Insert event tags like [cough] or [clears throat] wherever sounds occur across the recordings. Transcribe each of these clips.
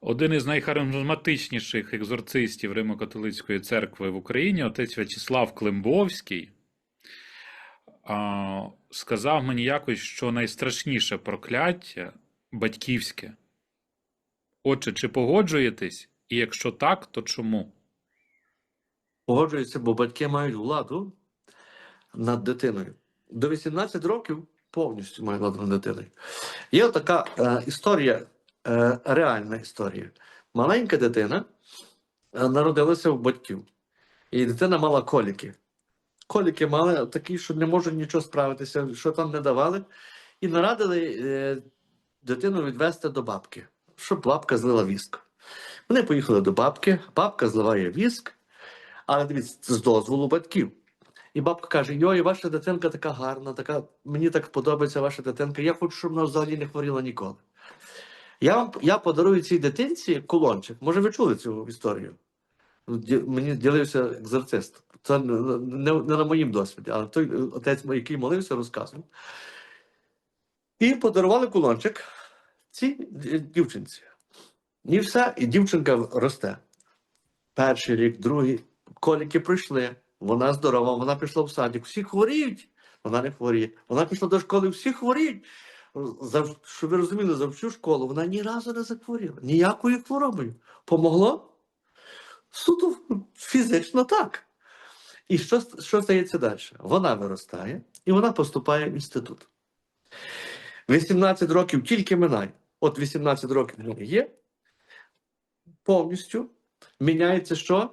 Один із найхаризматичніших екзорцистів Римо-католицької церкви в Україні, отець В'ячеслав Климбовський, сказав мені якось, що найстрашніше прокляття батьківське. Отже, чи погоджуєтесь? І якщо так, то чому? Погоджуються, бо батьки мають владу над дитиною. До 18 років повністю мають владу над дитиною. Є така е, історія, е, реальна історія. Маленька дитина е, народилася у батьків, і дитина мала коліки. Коліки мали такі, що не можуть нічого справитися, що там не давали, і нарадили е, дитину відвести до бабки, щоб бабка злила віск. Вони поїхали до бабки, бабка зливає віск, але дивіться, з дозволу батьків. І бабка каже: Йой, ваша дитинка така гарна, така, мені так подобається ваша дитинка. Я хочу, щоб вона взагалі не хворіла ніколи. Я вам я подарую цій дитинці колончик. Може, ви чули цю історію? Мені ділився екзорцист. Це не, не, на моїм досвіді, але той отець, який молився, розказував. І подарували кулончик цій дівчинці. І все, і дівчинка росте. Перший рік, другий, коліки пройшли. Вона здорова, вона пішла в садик. Всі хворіють, вона не хворіє. Вона пішла до школи, всі хворіють. Щоб ви розуміли, за всю школу вона ні разу не захворіла. Ніякою хворобою. Помогло? Суто фізично так. І що, що стається далі? Вона виростає і вона поступає в інститут. 18 років тільки минає. От 18 років в неї є, повністю міняється що?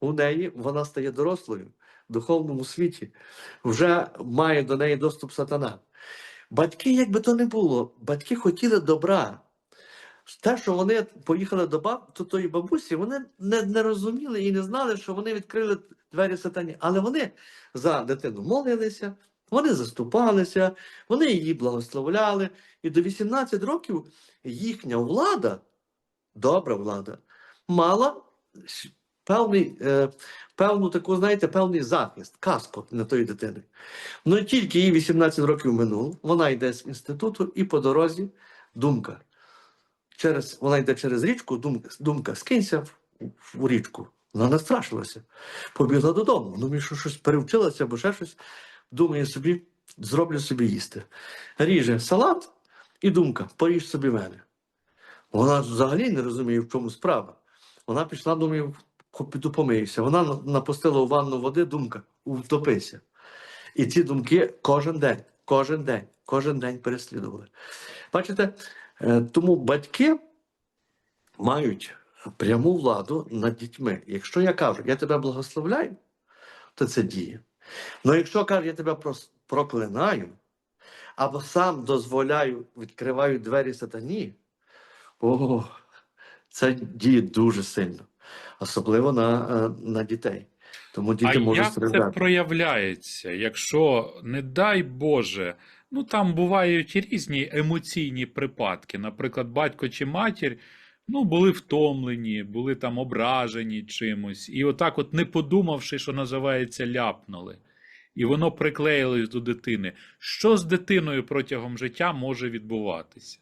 У неї вона стає дорослою в духовному світі, вже має до неї доступ сатана. Батьки, як би то не було, батьки хотіли добра. Те, що вони поїхали до баб, до тої бабусі, вони не, не розуміли і не знали, що вони відкрили двері сатані. Але вони за дитину молилися, вони заступалися, вони її благословляли. І до 18 років їхня влада, добра влада, мала певний, е, певну таку, знаєте, певний захист, каску на тої дитини. Ну тільки їй 18 років минуло, вона йде з інституту і по дорозі думка. Через, вона йде через річку, думка, думка скинься в, в річку. Вона настрашилася. Побігла додому. Думаю, що щось перевчилася або ще щось. Думає собі, зроблю собі їсти. Ріже салат і думка, поріж собі мене. Вона взагалі не розуміє, в чому справа. Вона пішла, думаю, «Хо- Вона напустила у ванну води, думка, втопися. І ці думки кожен день, кожен день, кожен день переслідували. Бачите, е, тому батьки мають пряму владу над дітьми. Якщо я кажу, я тебе благословляю, то це діє. Ну якщо кажу, я тебе проклинаю, або сам дозволяю, відкриваю двері сатані, о, це діє дуже сильно, особливо на, е, на дітей. Тому діти а можуть як це проявляється, якщо, не дай Боже, ну там бувають різні емоційні припадки. Наприклад, батько чи матір ну, були втомлені, були там ображені чимось, і отак, от не подумавши, що називається, ляпнули. І воно приклеїлось до дитини. Що з дитиною протягом життя може відбуватися?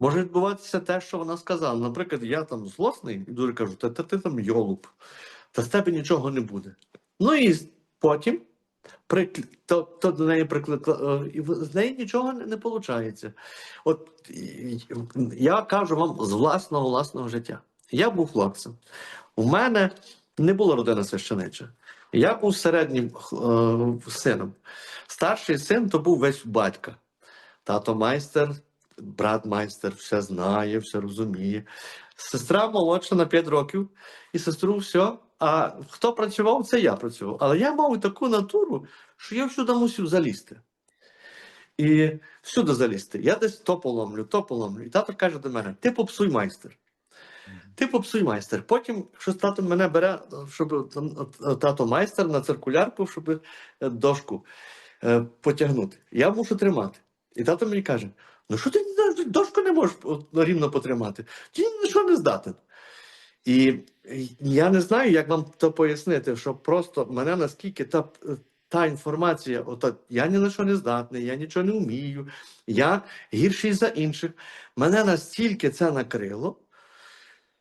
Може відбуватися те, що вона сказала. Наприклад, я там злосний і дуже кажу, та, та ти там йолуп, та з тебе нічого не буде. Ну і потім прикл... то, то до неї прикликла, і з неї нічого не, не виходить. От я кажу вам з власного власного життя. Я був хлопцем. У мене не була родина священича. Я був середнім е, сином. Старший син то був весь батька. Тато майстер, брат майстер, все знає, все розуміє. Сестра молодша на 5 років, і сестру все. А хто працював, це я працював. Але я мав таку натуру, що я всюди мусив залізти. І всюди залізти. Я десь то поломлю, то поломлю. І тато каже до мене: ти попсуй майстер. Ти попсуй майстер. Потім, що тато мене бере, щоб тато майстер на циркулярку, щоб е, дошку е, потягнути. Я мушу тримати. І тато мені каже: ну що ти дошку не можеш рівно потримати? Ти ні на що не здатен. І я не знаю, як вам то пояснити, що просто мене наскільки та, та інформація, ото, я ні на що не здатний, я нічого не вмію, я гірший за інших. Мене настільки це накрило,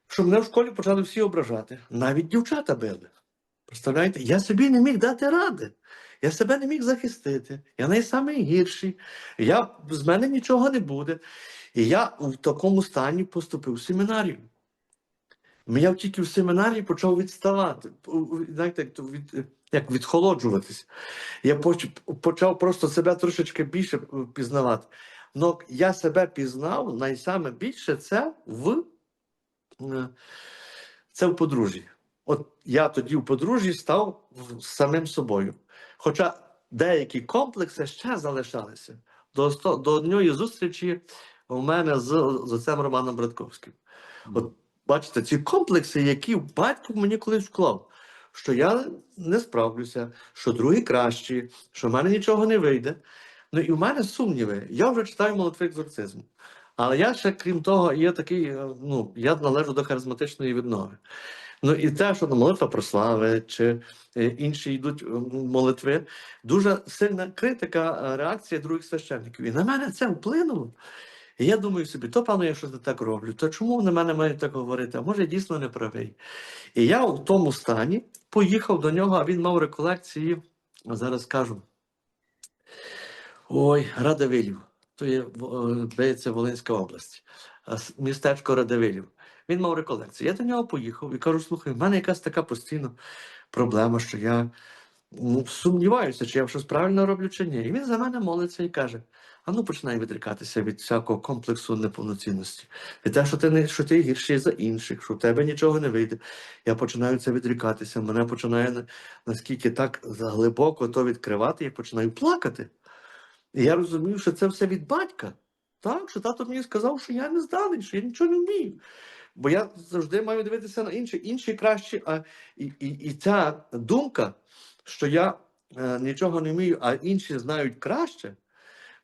що мене в школі почали всі ображати. Навіть дівчата били. Представляєте, я собі не міг дати ради. Я себе не міг захистити. Я найсамий Я, з мене нічого не буде. І я в такому стані поступив в семінарію. Я тільки в семінарії почав відставати, знаєте, як, від, як відхолоджуватись. Я почав просто себе трошечки більше пізнавати. Но я себе пізнав найсаме більше це в, е, це в подружжі. От я тоді в подружжі став самим собою. Хоча деякі комплекси ще залишалися до, до однієї зустрічі у мене з, з отцем Романом Братковським. От бачите, ці комплекси, які батько мені колись вклав, що я не справлюся, що другі кращі, що в мене нічого не вийде. Ну і в мене сумніви. Я вже читаю молитви екзорцизму. Але я ще, крім того, є такий, е, ну, я належу до харизматичної віднови. Ну і те, що молитва про слави чи е, інші йдуть молитви, дуже сильна критика, е, реакція других священників. І на мене це вплинуло. І я думаю собі, то певно, я щось так роблю, то чому на мене мають так говорити? А може, дійсно не правий. І я в тому стані поїхав до нього, а він мав реколекції, зараз скажу. Ой, Радивилів. То є е, здається, Волинська область, містечко Радивилів. Він мав реколекції. Я до нього поїхав і кажу: слухай, в мене якась така постійна проблема, що я ну, сумніваюся, чи я щось правильно роблю, чи ні. І він за мене молиться і каже: а ну починай відрікатися від всякого комплексу неповноцінності. Від те, що ти не що ти гірший за інших, що в тебе нічого не вийде. Я починаю це відрікатися. Мене починає наскільки так глибоко то відкривати, я починаю плакати. І я розумію, що це все від батька. Так, що тато мені сказав, що я не здалий, що я нічого не вмію. Бо я завжди маю дивитися на інші, інші кращі. А і, і, і ця думка, що я е, нічого не вмію, а інші знають краще,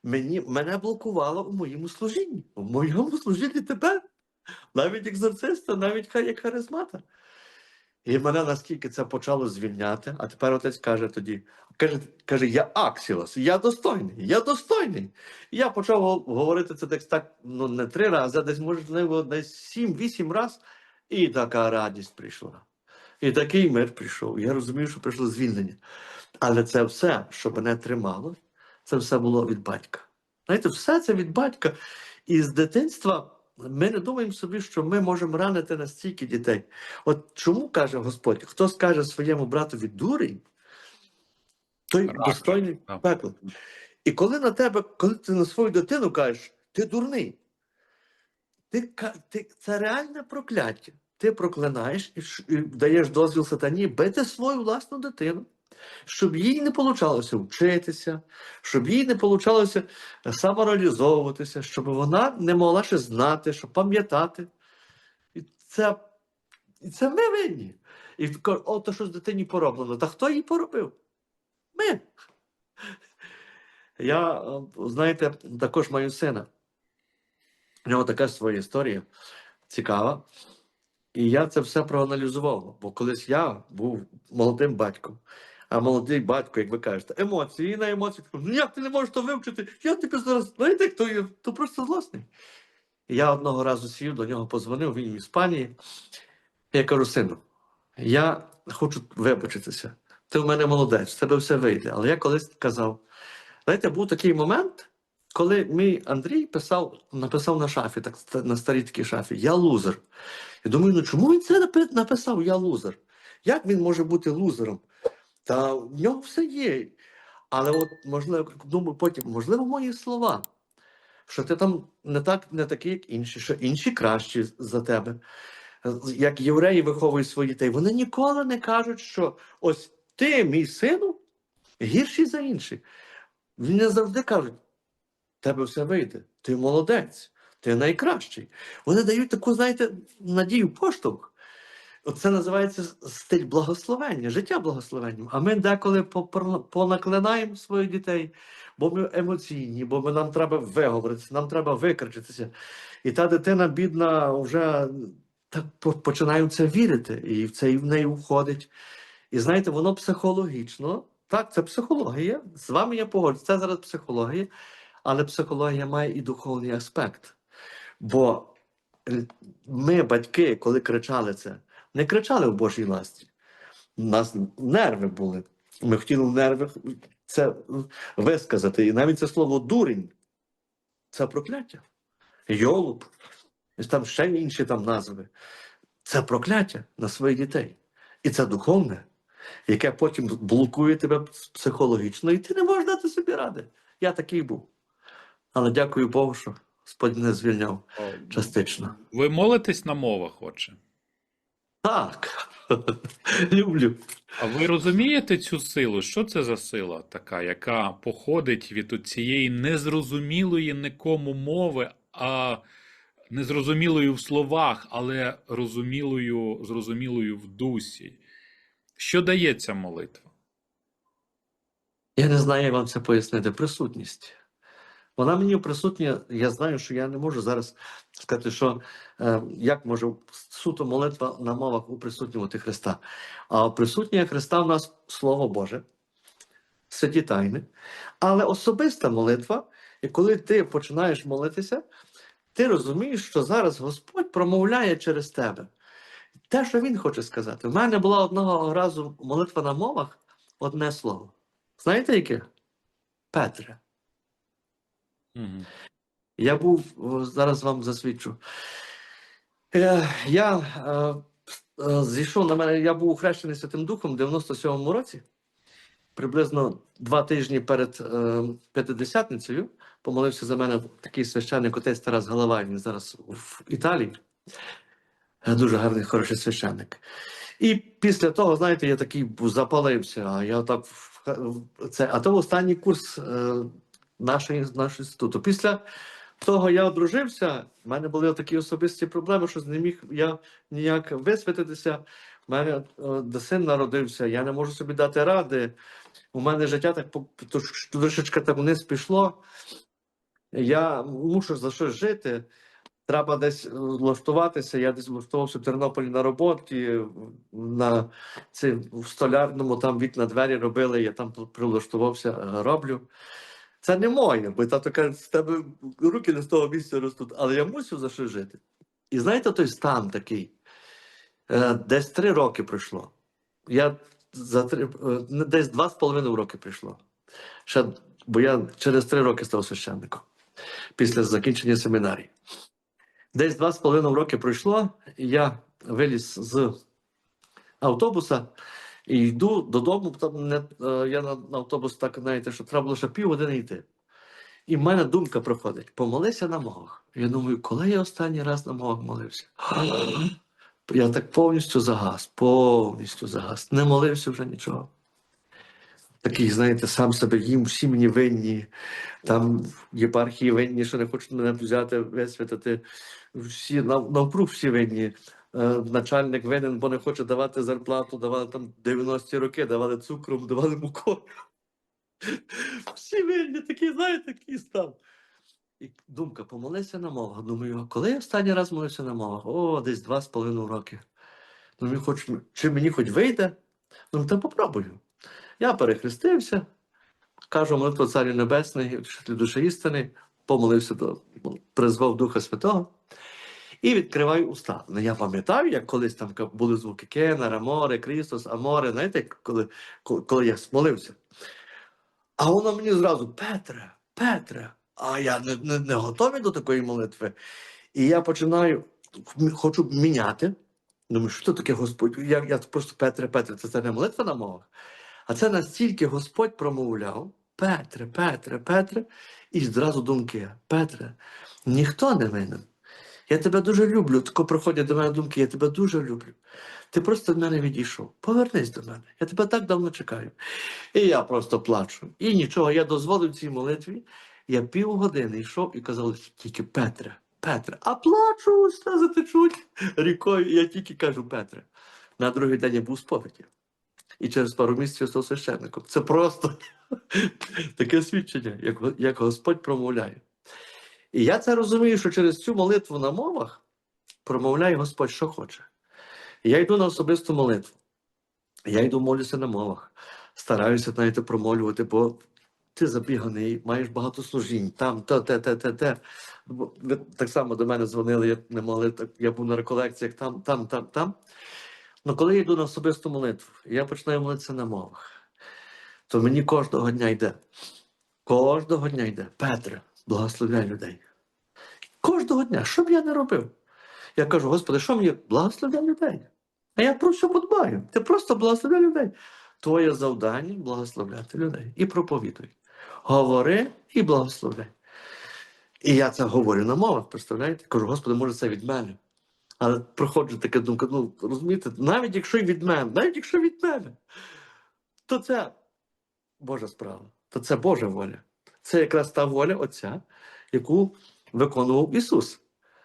мені, мене блокувало у моєму служінні. У моєму служінні тепер. Навіть екзорциста, навіть як харизмата. І мене наскільки це почало звільняти, а тепер отець каже тоді: каже, каже, я Аксіос, я достойний, я достойний. Я почав говорити це десь так, ну не три рази, а десь, можливо, десь сім-вісім разів, і така радість прийшла. І такий мир прийшов. Я розумів, що прийшло звільнення. Але це все, що мене тримало, це все було від батька. Знаєте, все це від батька. І з дитинства ми не думаємо собі, що ми можемо ранити настільки дітей. От чому каже Господь, хто скаже своєму братові дурень, той Рак. достойний Так. пекла. І коли на тебе, коли ти на свою дитину кажеш, ти дурний, ти, ти, це реальне прокляття. Ти проклинаєш і, і даєш дозвіл сатані бити свою власну дитину, щоб їй не получалося вчитися, щоб їй не получалося самореалізовуватися, щоб вона не могла ще знати, що пам'ятати. І це, і це ми винні. І о, то що з дитині пороблено. Та хто її поробив? Ми. Я, е, знаєте, також маю сина. У нього така своя історія цікава. І я це все проаналізував. Бо колись я був молодим батьком, а молодий батько, як ви кажете, емоції і на емоції. Ну як ти не можеш то вивчити? Я тобі зараз, знаєте, хто є? То просто злосний. Я одного разу сів, до нього позвонив, він в Іспанії. Я кажу, сину, я хочу вибачитися. Ти в мене молодець, в тебе все вийде. Але я колись казав: знаєте, був такий момент, коли мій Андрій писав, написав на шафі, так на старій такій шафі, я лузер. Я думаю, ну чому він це написав? Я лузер. Як він може бути лузером? Та в нього все є. Але от можливо, думаю, потім, можливо, мої слова, що ти там не так, не такий, як інші, що інші кращі за тебе. Як євреї виховують своїх дітей, вони ніколи не кажуть, що ось ти, мій сину, гірший за інших. Вони завжди кажуть: тебе все вийде, ти молодець, ти найкращий. Вони дають таку, знаєте, надію поштовх. Оце називається стиль благословення, життя благословенням. А ми деколи понаклинаємо своїх дітей, бо ми емоційні, бо ми, нам треба виговоритися, нам треба викричитися. І та дитина, бідна, вже так починає в це вірити, і в це і в неї входить. І знаєте, воно психологічно. Так, це психологія. З вами я погоджуюсь. Це зараз психологія, але психологія має і духовний аспект. Бо Е, Ми, батьки, коли кричали це, не кричали в Божій ласті. У нас нерви були. Ми хотіли в нервах це висказати. І навіть це слово дурень це прокляття. Йолуб, і там ще інші там назви. Це прокляття на своїх дітей. І це духовне, яке потім блокує тебе психологічно, і ти не можеш дати собі ради. Я такий був. Але дякую Богу, що Господь мене звільняв частично. Ви молитесь на мовах, отже? Так, [laughs] люблю. А ви розумієте цю силу? Що це за сила така, яка походить від цієї незрозумілої нікому мови, а незрозумілою в словах, але розумілою, зрозумілою в дусі? Що дає ця молитва? Я не знаю, як вам це пояснити. Присутність. Вона мені присутня, я знаю, що я не можу зараз сказати, що е, як може суто молитва на мовах уприсутнювати Христа. А присутнє Христа в нас Слово Боже, святі тайни. Але особиста молитва, і коли ти починаєш молитися, ти розумієш, що зараз Господь промовляє через тебе. Те, що Він хоче сказати. У мене була одного разу молитва на мовах, одне слово. Знаєте яке? Петре. Угу. Я був, зараз вам засвідчу. Е, я е, е, зійшов на мене, я був охрещений Святим Духом в 97-му році, приблизно два тижні перед П'ятидесятницею. Помолився за мене такий священник отець Тарас Галавай, він зараз в Італії. Дуже гарний, хороший священник. І після того, знаєте, я такий запалився. А я так це, а то останній курс е, нашої, нашого інституту. Після того я одружився, в мене були такі особисті проблеми, що не міг я ніяк висвятитися. У мене е, син народився, я не можу собі дати ради. У мене життя так трошечки так вниз пішло. Я мушу за щось жити. Треба десь влаштуватися. Я десь влаштувався в Тернополі на роботі, на це, в столярному там вікна двері робили, я там прилаштувався, е, роблю. Це не моє, бо тато каже, з тебе руки не з того місця ростуть, але я мусив за що жити. І знаєте, той стан такий, е, десь три роки пройшло. Я за три, е, десь два з половиною роки прийшло. Ще, бо я через три роки став священником після закінчення семінарії. Десь два з половиною роки пройшло, і я виліз з автобуса і йду додому. Там не, е, я на, на автобус так, знаєте, що треба було ще півгодини йти. І в мене думка проходить: помолися на мовах. Я думаю, коли я останній раз на мовах молився? [gasps] Я так повністю загас, повністю загас. Не молився вже нічого. Такий, знаєте, сам себе їм, всі мені винні. Там єпархії винні, що не хочуть мене взяти, висвятити. Всі нав- навкруг всі винні. Е, Начальник винен, бо не хоче давати зарплату, давали там 90-ті роки, давали цукром, давали мукою. Всі винні, такі, знаєте, такий став. І думка, помолися на мовах. Думаю, коли я останній раз молився на мовах? О, десь два з половиною роки. Думаю, хоч, чи мені хоч вийде? Ну, та попробую. Я перехрестився, кажу молитву Царю Небесний, вчитель душі істини, помолився призвав Духа Святого і відкриваю уста. Ну, я пам'ятаю, як колись там були звуки Кенера, Море, Крістос, Аморе, знаєте, коли, коли, я молився. А воно мені зразу, Петре, Петре, а я не, не, не готовий до такої молитви. І я починаю, хочу міняти. Думаю, що це таке Господь? Я, я просто Петре, Петре, це, це не молитва на мовах. А це настільки Господь промовляв, Петре, Петре, Петре, і зразу думки, Петре, ніхто не винен. Я тебе дуже люблю. Тако приходять до мене думки, я тебе дуже люблю. Ти просто від мене відійшов. Повернись до мене. Я тебе так давно чекаю. І я просто плачу. І нічого, я дозволив цій молитві. Я півгодини йшов і казав тільки Петре, Петре, а плачу, сльози течуть рікою. Я тільки кажу Петре. На другий день я був у сповіді. І через пару місяців став священником. Це просто [laughs] таке свідчення, як, як Господь промовляє. І я це розумію, що через цю молитву на мовах промовляє Господь, що хоче. Я йду на особисту молитву. Я йду молюся на мовах. Стараюся, знаєте, промолювати, бо ти забіганий, маєш багато служінь, там, те, те, те, те, те. Ви так само до мене дзвонили, як не могли, так, я був на реколекціях, там, там, там, там. Ну, коли я йду на особисту молитву, я починаю молитися на мовах, то мені кожного дня йде. Кожного дня йде. Петре, благословляй людей. Кожного дня, що б я не робив? Я кажу, Господи, що мені благословляй людей? А я про що подбаю? Ти просто благословляй людей. Твоє завдання благословляти людей і проповідуй. Говори і благословляй. І я це говорю на мовах, представляєте? Кажу, Господи, може, це від мене. Але проходжу така думка, ну розумієте, навіть якщо й від мене, навіть якщо від мене, то це Божа справа, то це Божа воля. Це якраз та воля Отця, яку виконував Ісус.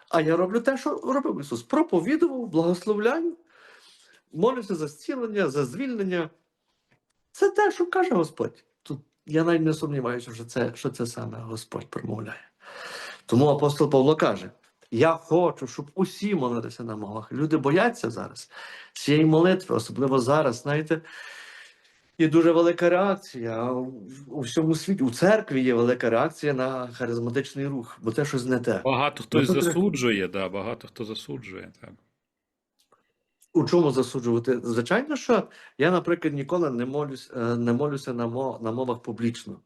А я роблю те, що робив Ісус. Проповідував, благословляю, молюся за зцілення, за звільнення. Це те, що каже Господь. Тут я навіть не сумніваюся, що це, що це саме Господь промовляє. Тому апостол Павло каже: Я хочу, щоб усі молилися на мовах. Люди бояться зараз цієї молитви, особливо зараз, знаєте. Є дуже велика реакція у- всьому світі. У церкві є велика реакція на харизматичний рух, бо це щось не те. Багато хтось то треба- засуджує, да, багато хто засуджує. Так. У чому засуджувати? Звичайно, що я, наприклад, ніколи не молюсь, е, не молюся на, мо, на мовах публічно.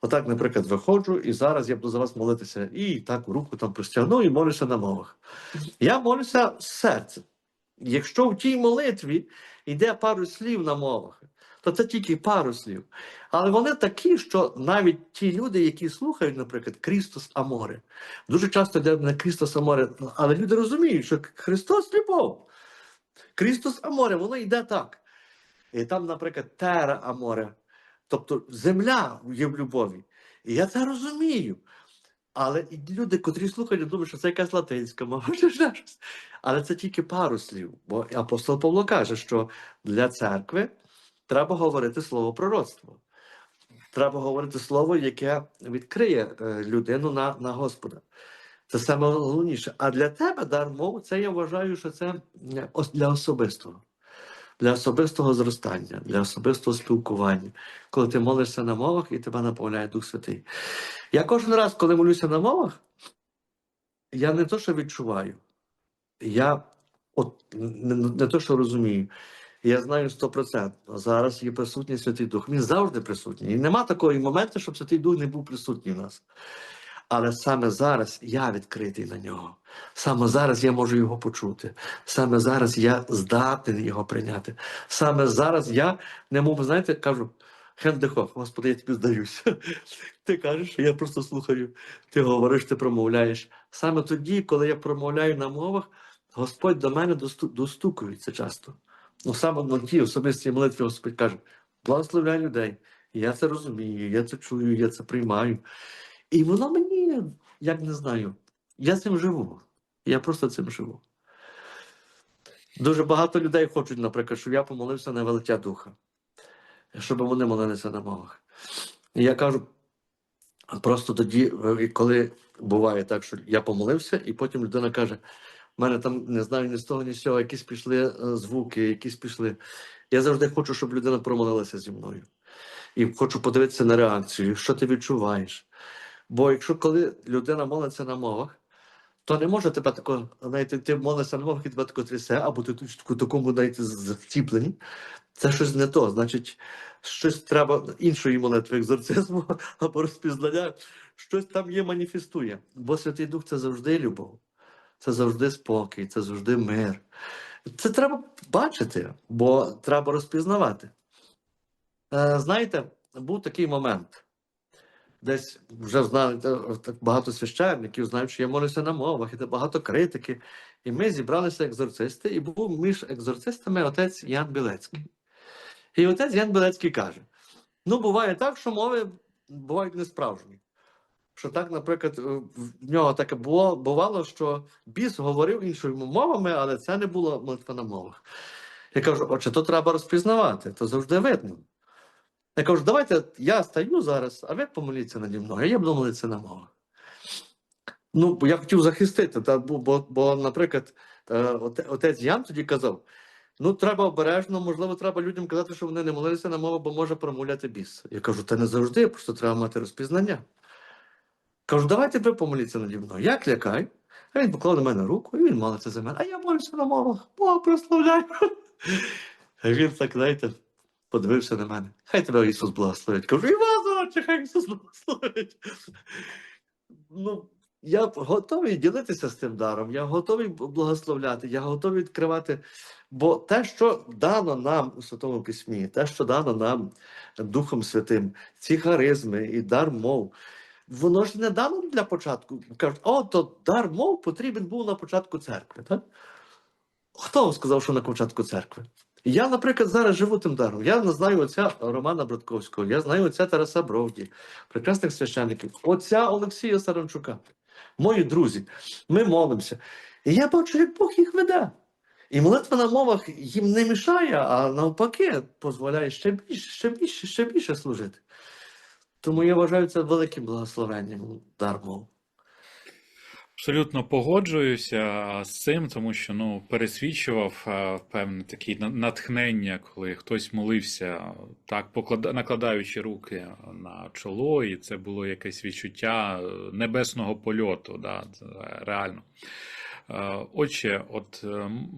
Отак, наприклад, виходжу, і зараз я буду за вас молитися, і так руку там простягну і молюся на мовах. Я молюся з серця. Якщо в тій молитві йде пару слів на мовах, то це тільки пару слів. Але вони такі, що навіть ті люди, які слухають, наприклад, Крістос Аморе, дуже часто йде на Крістос Аморе, але люди розуміють, що Христос любов. Крістос Аморе, воно йде так. І там, наприклад, Тера Аморе, тобто земля є в любові. І я це розумію. Але люди, котрі слухають, думають, що це якась латинська мова. [laughs] Але це тільки пару слів. Бо апостол Павло каже, що для церкви треба говорити слово пророцтво. Треба говорити слово, яке відкриє е, людину на, на Господа. Це саме головніше. А для тебе дар мов, це я вважаю, що це е, для особистого, для особистого зростання, для особистого спілкування. Коли ти молишся на мовах і тебе наповняє Дух Святий. Я кожен раз, коли молюся на мовах, я не то, що відчуваю, я от не, не то, що розумію. Я знаю 100%. Зараз є присутній Святий Дух. Він завжди присутній. І нема такого моменту, щоб Святий Дух не був присутній в нас. Але саме зараз я відкритий на нього. Саме зараз я можу його почути. Саме зараз я здатний його прийняти. Саме зараз я, немов, знаєте, кажу, Хендехох, Господи, я тобі здаюся. [laughs] Ти кажеш, я просто слухаю. Ти говориш, ти промовляєш. Саме тоді, коли я промовляю на мовах, Господь до мене досту- достукується часто. Ну, саме на тій особистій молитві Господь каже: благословляй людей. Я це розумію, я це чую, я це приймаю. І воно мені, як не знаю, я цим живу. Я просто цим живу. Дуже багато людей хочуть, наприклад, щоб я помолився на велиття духа, щоб вони молилися на мовах. І я кажу, просто тоді, е, коли буває так, що я помолився, і потім людина каже: в мене там не знаю ні з того, ні з цього, якісь пішли е, звуки, якісь пішли. Я завжди хочу, щоб людина промолилася зі мною. І хочу подивитися на реакцію, що ти відчуваєш. Бо якщо коли людина молиться на мовах, то не може тебе тако, знаєте, ти молишся на мовах і тебе тако трясе, або ти в такому знаєте, втіплені. Це щось не то. Значить, щось треба іншої молитви, екзорцизму [laughs] або розпізнання. Щось там є, маніфестує. Бо Святий Дух це завжди любов, це завжди спокій, це завжди мир. Це треба бачити, бо треба розпізнавати. Е, знаєте, був такий момент. Десь вже знали так багато священників, знають, що я молюся на мовах, і багато критики. І ми зібралися екзорцисти, і був між екзорцистами отець Ян Білецький. І отець Ян Білецький каже: ну, буває так, що мови бувають несправжні. Що так, наприклад, е, в нього таке було, бувало, що біс говорив іншими мовами, але це не було молитва на мовах. Я кажу, отже, то треба розпізнавати, то завжди видно. Я кажу, давайте я стаю зараз, а ви помоліться наді мною, я буду молитися на мовах. Ну, я хотів захистити, та, бо, бо, бо, наприклад, е, отець Ян тоді казав: Ну, треба обережно, можливо, треба людям казати, що вони не молилися на мову, бо може промовляти біс. Я кажу, та не завжди, просто треба мати розпізнання. Кажу, давайте ви помоліться наді мною. Я клякай, а він поклав на мене руку, і він молиться за мене. А я молюся на мовах, Бога прославляю. [laughs] А він так, знаєте, подивився на мене. Хай тебе Ісус благословить. Кажу, і вас, отче, хай Ісус благословить. [laughs] Ну, я готовий ділитися з тим даром, я готовий благословляти, я готовий відкривати. Бо те, що дано нам у Святому Письмі, те, що дано нам Духом Святим, ці харизми і дар мов, воно ж не дано для початку. Кажуть, о, то дар мов потрібен був на початку церкви. Так? Хто вам сказав, що на початку церкви? Я, наприклад, зараз живу тим даром. Я знаю отця Романа Братковського, я знаю отця Тараса Бровді, прекрасних священників, отця Олексія Саранчука, мої друзі. Ми молимося. І я бачу, як Бог їх веде. І молитва на мовах їм не мішає, а навпаки, дозволяє ще більше, ще більше, ще більше служити. Тому я вважаю це великим благословенням дар мов. Абсолютно погоджуюся з цим, тому що ну пересвідчував певне таке на- натхнення, коли хтось молився, так поклада- накладаючи руки на чоло, і це було якесь відчуття е, небесного польоту. Да, реально. Е, Отже, от ем,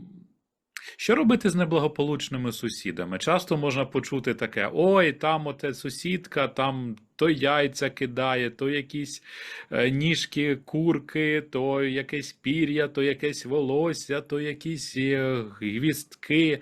що робити з неблагополучними сусідами? Часто можна почути таке: ой, там оте сусідка, там то яйця кидає, то якісь е, ніжки, курки, то якесь пір'я, то якесь волосся, то якісь е, гвістки.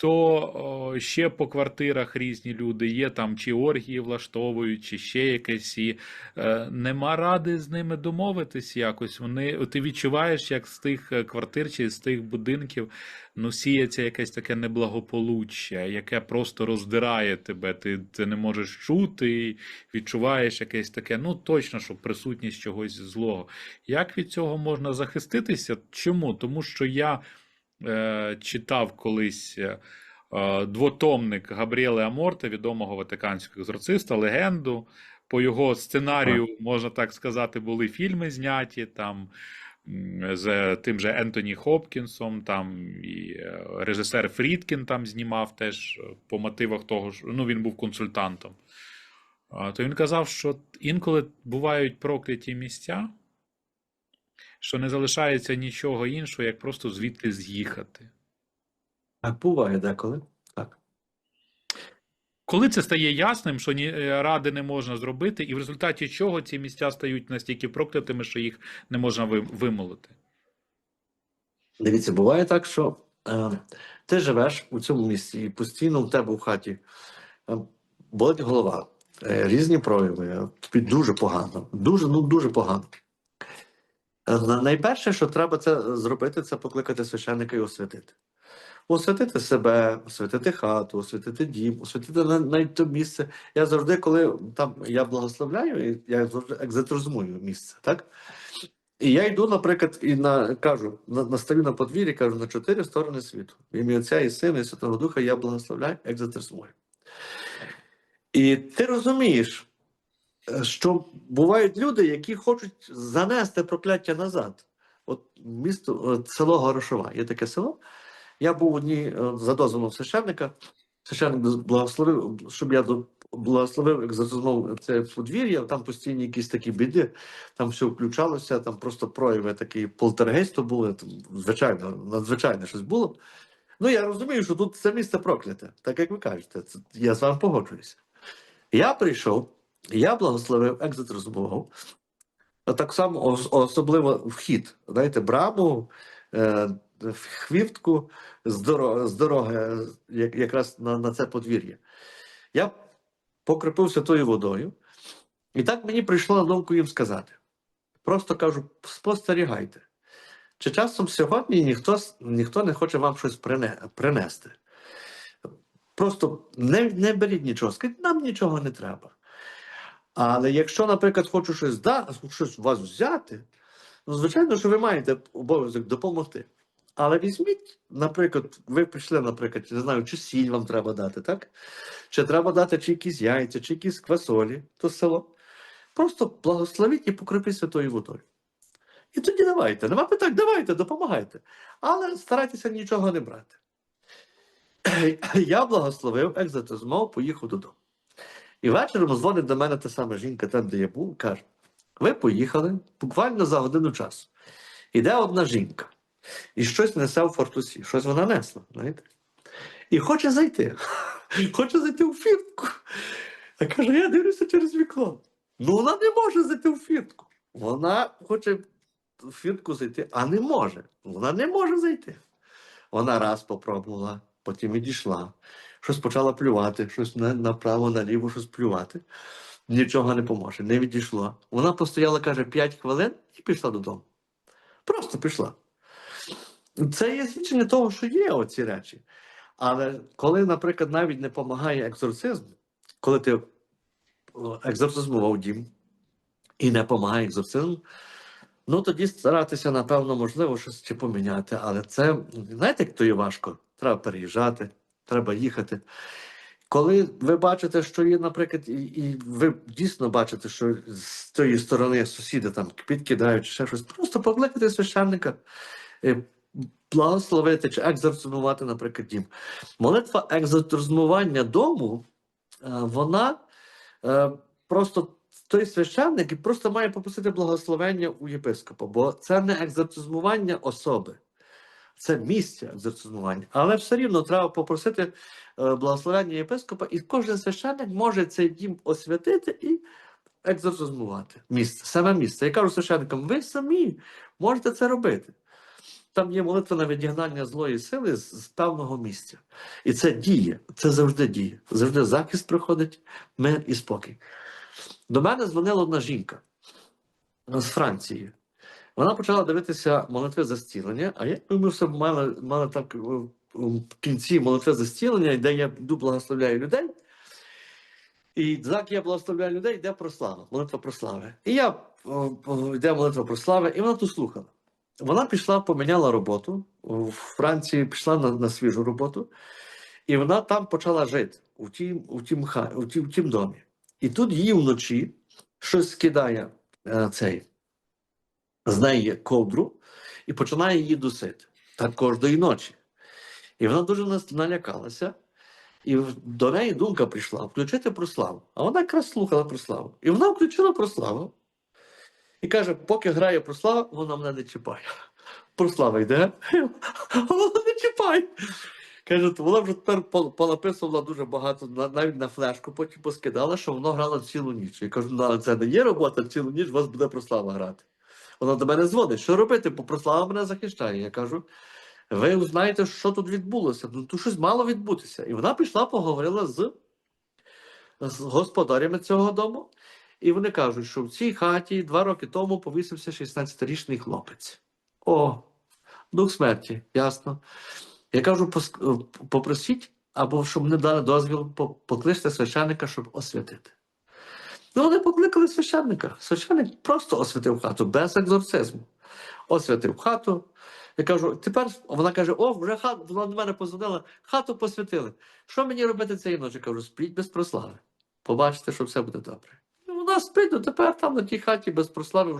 То ще по квартирах різні люди є, там чи оргії влаштовують, чи ще якесь. І е, нема ради з ними домовитись якось. Вони, ти відчуваєш, як з тих е, квартир чи з тих будинків ну, сіється якесь таке неблагополуччя, яке просто роздирає тебе. Ти, ти не можеш чути, відчуваєш якесь таке, ну точно, що присутність чогось злого. Як від цього можна захиститися? Чому? Тому що я читав колись. е, е, Двотомник Габріеле Аморте, відомого ватиканського екзорциста, легенду. По його сценарію, можна так сказати, були фільми зняті там з тим же Ентоні Хопкінсом, там і е, режисер Фрідкін там знімав теж е, по мотивах того, що ну, він був консультантом. То він казав, що інколи бувають прокляті місця, що не залишається нічого іншого, як просто звідти з'їхати. Так буває деколи. Так. Коли це стає ясним, що ні е, ради не можна зробити, і в результаті чого ці місця стають настільки проклятими, що їх не можна вимолити? Дивіться, буває так, що е, ти живеш у цьому місці і постійно в тебе в хаті е, болить голова, е, різні прояви, е, тобі дуже погано, дуже, ну дуже погано. На- найперше, що треба це зробити, це покликати священника і освятити. Освятити себе, освятити хату, освятити дім, освятити навіть то місце. Я завжди, коли там я благословляю, я завжди екзотеризмую місце, так? І я йду, наприклад, і на кажу, на, настаю на подвір'ї, кажу на чотири сторони світу. Ім'я Отця і Сина, і Святого Духа я благословляю, екзотеризмую. І ти розумієш, що бувають люди, які хочуть занести прокляття назад. От місто, от село Горошова, є таке село. Я був одній е, за дозволом священника. Священник благословив, щоб я благословив екзорцизмом це подвір'я, там постійні якісь такі біди, там все включалося, там просто прояви такі полтергейсту були, там, звичайно, надзвичайне щось було. Ну, я розумію, що тут це місце прокляте, так як ви кажете, це, я з вами погоджуюся. Я прийшов, я благословив, екзотеризмував, а так само особливо вхід, знаєте, браму, е, хвіртку з дороги, якраз на, на це подвір'я. Я покропив святою водою, і так мені прийшло на думку їм сказати. Просто кажу, спостерігайте. Чи часом сьогодні ніхто, ніхто не хоче вам щось принести? Просто не, не беріть нічого, скажіть, нам нічого не треба. Але якщо, наприклад, хочу щось, да, щось вас взяти, ну, звичайно, що ви маєте обов'язок допомогти. Але візьміть, наприклад, ви прийшли, наприклад, не знаю, чи сіль вам треба дати, так? Чи треба дати чи якісь яйця, чи якісь квасолі, то село. Просто благословіть і покропіть святою водою. І тоді давайте. Нема питань, давайте, допомагайте. Але старайтеся нічого не брати. [clears throat] я благословив, екзотизмов, поїхав додому. І вечором дзвонить до мене та сама жінка, там, де я був, каже: ви поїхали буквально за годину часу. Іде одна жінка і щось несе в фортусі, щось вона несла, знаєте? І хоче зайти. [laughs] Хоче зайти у фіртку. А каже, я дивлюся через вікно. Ну вона не може зайти в фіртку. Вона хоче в фіртку зайти, а не може. Вона не може зайти. Вона раз попробувала, потім відійшла, щось почала плювати, щось направо, наліво, щось плювати. Нічого не поможе, не відійшло. Вона постояла, каже, 5 хвилин і пішла додому. Просто пішла. Це є свідчення того, що є оці речі. Але коли, наприклад, навіть не допомагає екзорцизм, коли ти екзорцизмував дім і не допомагає екзорцизм, ну тоді старатися, напевно, можливо, щось чи поміняти. Але це, знаєте, як то є важко? Треба переїжджати, треба їхати. Коли ви бачите, що є, наприклад, і, і ви дійсно бачите, що з тієї сторони сусіди там підкидають ще щось, просто покликати священника, е, благословити чи екзорцизмувати, наприклад, дім. Молитва екзорцизмування дому, е, вона е, просто той священник просто має попросити благословення у єпископа, бо це не екзорцизмування особи, це місце екзорцизмування. Але все рівно треба попросити е, благословення єпископа, і кожен священник може цей дім освятити і екзорцизмувати місце, саме місце. Я кажу священникам, ви самі можете це робити. Там є молитва на відігнання злої сили з, з певного місця. І це діє, це завжди діє. Завжди захист приходить, мир і спокій. До мене дзвонила одна жінка з Франції. Вона почала дивитися молитви за зцілення, а я ми все мали, так в в кінці молитви за зцілення, де я йду благословляю людей. І так я благословляю людей, йде прослава, молитва про слави. І я йде молитва про слави, і вона тут слухала. Вона пішла, поміняла роботу в Франції, пішла на, на свіжу роботу, і вона там почала жити у тім, у тім, у тім, у тім домі. І тут її вночі щось скидає е, цей з неї ковдру і починає її дусити. Так кожної ночі. І вона дуже налякалася. І до неї думка прийшла включити прославу. А вона якраз слухала прославу. І вона включила прославу. І каже, поки грає прослава, вона мене не чіпає. Прослава йде, а [laughs] вона не чіпає. Каже, то вона вже тепер понаписувала дуже багато, навіть на флешку, потім поскидала, що воно грало цілу ніч. Я кажу, ну, це не є робота, цілу ніч у вас буде прослава грати. Вона до мене дзвонить, що робити, бо прослава мене захищає. Я кажу, ви знаєте, що тут відбулося? Ну, тут щось мало відбутися. І вона пішла, поговорила з, з господарями цього дому. І вони кажуть, що в цій хаті два роки тому повісився 16-річний хлопець. О, дух смерті, ясно. Я кажу, попросіть, або щоб не дали дозвіл, покличте священника, щоб освятити. Ну, вони покликали священника. Священник просто освятив хату, без екзорцизму. Освятив хату. Я кажу, тепер вона каже: о, вже хату, вона до мене позвонила, хату посвятили. Що мені робити цієї ночі? Кажу, спіть без прослави. Побачите, що все буде добре. І вона спить, ну тепер там на тій хаті без прослави